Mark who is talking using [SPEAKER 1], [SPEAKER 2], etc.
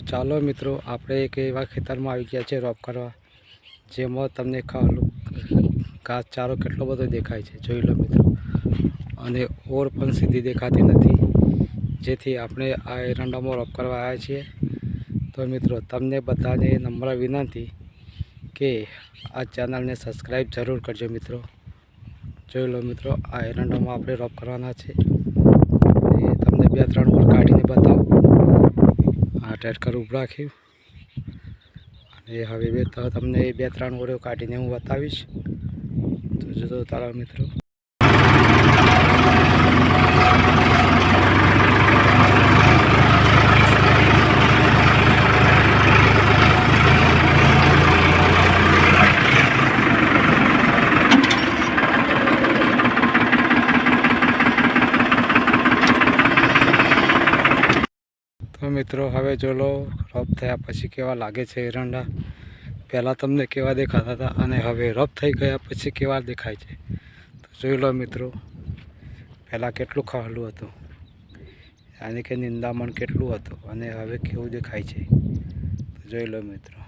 [SPEAKER 1] ચાલો મિત્રો, આપણે એક એવા ખેતરમાં આવી ગયા છે રોપ કરવા, જેમાં તમને ઘાસ ચારો કેટલો બધો દેખાય છે. જોઈ લો મિત્રો. અને ઓર પણ સીધી દેખાતી નથી. જેથી આપણે આ એરંડામાં રોપ કરવા આવ્યા છીએ. તો મિત્રો, તમને બધાને નમ્ર વિનંતી કે આ ચેનલને સબસ્ક્રાઈબ જરૂર કરજો મિત્રો. જોઈ લો મિત્રો, આ એરંડામાં આપણે રોપ કરવાના છે. તમને બે ત્રણ ઓર કાઢીને બતાવું. આ ટેટકર રાખ્યું અને હવે બે તમને બે ત્રણ ઓળો કાઢીને હું બતાવીશ. તો જુદો તારા મિત્રો. મિત્રો, હવે જો લો રફ થયા પછી કેવા લાગે છે એરંડા? પહેલાં તમને કેવા દેખાતા હતા અને હવે રફ થઈ ગયા પછી કેવા દેખાય છે? તો જોઈ લો મિત્રો, પહેલાં કેટલું ખાવલું હતું, યાની કે નિંદામણ કેટલું હતું અને હવે કેવું દેખાય છે? તો જોઈ લો મિત્રો.